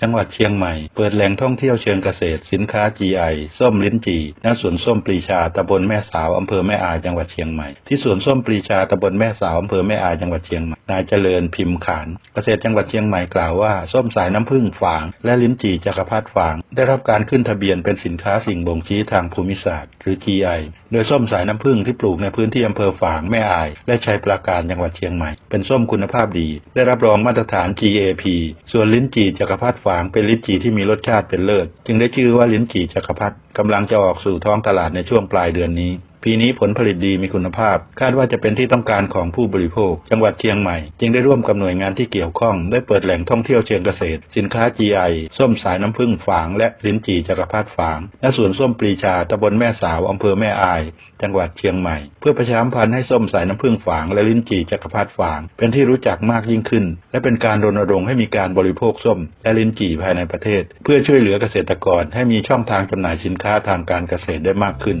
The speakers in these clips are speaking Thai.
จังหวัดเชียงใหม่ เปิดแหล่งท่องเที่ยวเชิงเกษตร สินค้า GI ส้มลิ้นจี่ณสวนส้มปรีชาตำบลแม่สาวอำเภอแม่อายจังหวัดเชียงใหม่ ที่สวนส้มปรีชาตำบลแม่สาวอำเภอแม่อายจังหวัดเชียงใหม่ นายเจริญพิมพ์ขาน เกษตรจังหวัดเชียงใหม่กล่าวว่า ส้มสายน้ำผึ้งฝาง และลิ้นจี่จักรพรรดิฝาง ได้รับการขึ้นทะเบียนเป็นสินค้าสิ่งบ่งชี้ทางภูมิศาสตร์ หรือ GI โดยส้มสายน้ำผึ้งที่ปลูกในพื้นที่อำเภอฝางแม่อาย และชัยปราการจังหวัดเชียงใหม่ เป็นส้มคุณภาพดี ได้รับรองมาตรฐาน GAP ส่วนลิ้นจี่จักรพรรดิวางเป็นลิ้นจี่ที่มีรสชาติเป็นเลิศจึงได้ชื่อว่าลิ้นจี่จักรพรรดิกำลังจะออกสู่ท้องตลาดในช่วงปลายเดือนนี้ ปีนี้ผลผลิตดีมีคุณภาพ คาดว่าจะเป็นที่ต้องการของผู้บริโภค จังหวัดเชียงใหม่ จึงได้ร่วมกับหน่วยงานที่เกี่ยวข้อง ได้เปิดแหล่งท่องเที่ยวเชิงเกษตร สินค้า GI ส้มสายน้ำผึ้งฝาง และลิ้นจี่จักรพรรดิฝางณสวนส้มปรีชาตำบลแม่สาวอำเภอแม่อาย จังหวัดเชียงใหม่ เพื่อประชาสัมพันธ์ให้ส้มสายน้ำผึ้งฝาง และลิ้นจี่จักรพรรดิฝาง เป็นที่รู้จักมากยิ่งขึ้น และเป็นการรณรงค์ให้มีการบริโภคส้ม และลิ้นจี่ภายในประเทศ เพื่อช่วยเหลือเกษตรกรให้มีช่องทางจำหน่ายสินค้าทางการเกษตรได้มากขึ้น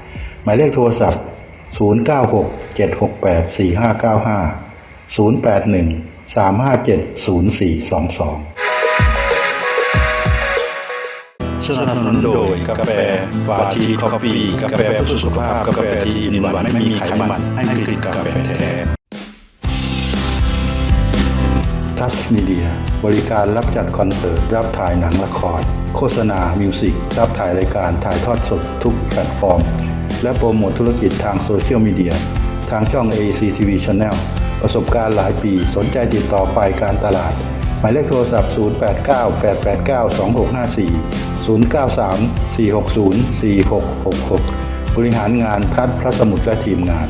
หมายเลขโทรศัพท์ 096 768 4595 081 357 0422 สนับสนุนโดยกาแฟฟาทีคอฟฟี่กาแฟเพื่อสุขภาพ กาแฟที่มีหวานไม่มีไขมันให้กลิ่นกาแฟแท้ทัชมีเดียบริการรับจัดคอนเสิร์ต รับถ่ายหนังละคร โฆษณา มิวสิก รับถ่ายรายการถ่ายทอดสดทุกแพลตฟอร์ม และโปรโมทธุรกิจทางโซเชียลมีเดียทางช่อง AEC TV Channel ประสบการณ์หลายปีสนใจติดต่อฝ่ายการตลาด หมายเลขโทรศัพท์ 089 889 2654 093 460 4666 บริหารงานทัดพระสมุทรและทีมงาน